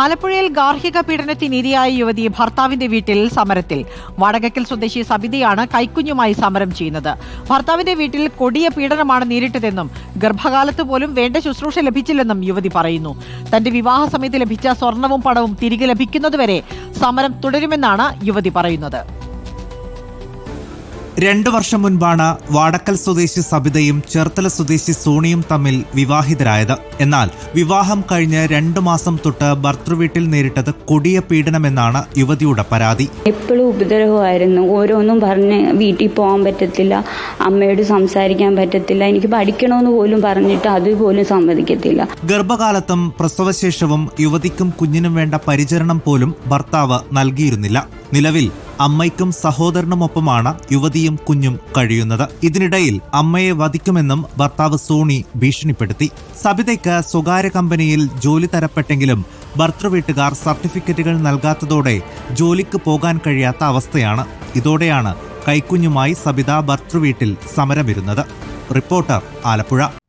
ആലപ്പുഴയിൽ ഗാർഹിക പീഡനത്തിനിരയായ യുവതി ഭർത്താവിന്റെ വീട്ടിൽ സമരത്തിൽ. വടകക്കൽ സ്വദേശി സബിതയാണ് കൈക്കുഞ്ഞുമായി സമരം ചെയ്യുന്നത്. ഭർത്താവിന്റെ വീട്ടിൽ കൊടിയ പീഡനമാണ് നേരിട്ടതെന്നും ഗർഭകാലത്ത് പോലും വേണ്ട ശുശ്രൂഷ ലഭിച്ചില്ലെന്നും യുവതി പറയുന്നു. തന്റെ വിവാഹ സമയത്ത് ലഭിച്ച സ്വർണവും പണവും തിരികെ ലഭിക്കുന്നതുവരെ സമരം തുടരുമെന്നാണ് യുവതി പറയുന്നത്. രണ്ടു വർഷം മുൻപാണ് വാടക്കൽ സ്വദേശി സബിതയും ചേർത്തല സ്വദേശി സോണിയും തമ്മിൽ വിവാഹിതരായത്. എന്നാൽ വിവാഹം കഴിഞ്ഞ് രണ്ടു മാസം തൊട്ട് ഭർത്തൃവീട്ടിൽ നേരിട്ടത് കൊടിയ പീഡനമെന്നാണ് യുവതിയുടെ പരാതി. എപ്പോഴും ഉപദ്രവമായിരുന്നു. ഓരോന്നും പറഞ്ഞ് വീട്ടിൽ പോകാൻ പറ്റത്തില്ല അമ്മയോട് സംസാരിക്കാൻ പറ്റത്തില്ല എനിക്ക് പഠിക്കണമെന്ന് പോലും പറഞ്ഞിട്ട് അതുപോലും സമ്മതിക്കത്തില്ല. ഗർഭകാലത്തും പ്രസവശേഷവും യുവതിക്കും കുഞ്ഞിനും വേണ്ട പരിചരണം പോലും ഭർത്താവ് നൽകിയിരുന്നില്ല. നിലവിൽ അമ്മയ്ക്കും സഹോദരനുമൊപ്പമാണ് യുവതിയും കുഞ്ഞും കഴിയുന്നത്. ഇതിനിടയിൽ അമ്മയെ വധിക്കുമെന്നും ഭർത്താവ് സോണി ഭീഷണിപ്പെടുത്തി. സബിതയ്ക്ക് സ്വകാര്യ കമ്പനിയിൽ ജോലി തരപ്പെട്ടെങ്കിലും ഭർത്തൃവീട്ടുകാർ സർട്ടിഫിക്കറ്റുകൾ നൽകാത്തതോടെ ജോലിക്ക് പോകാൻ കഴിയാത്ത അവസ്ഥയാണ്. ഇതോടെയാണ് കൈക്കുഞ്ഞുമായി സബിത ഭർത്തൃവീട്ടിൽ സമരമിരുന്നത്. റിപ്പോർട്ടർ ആലപ്പുഴ.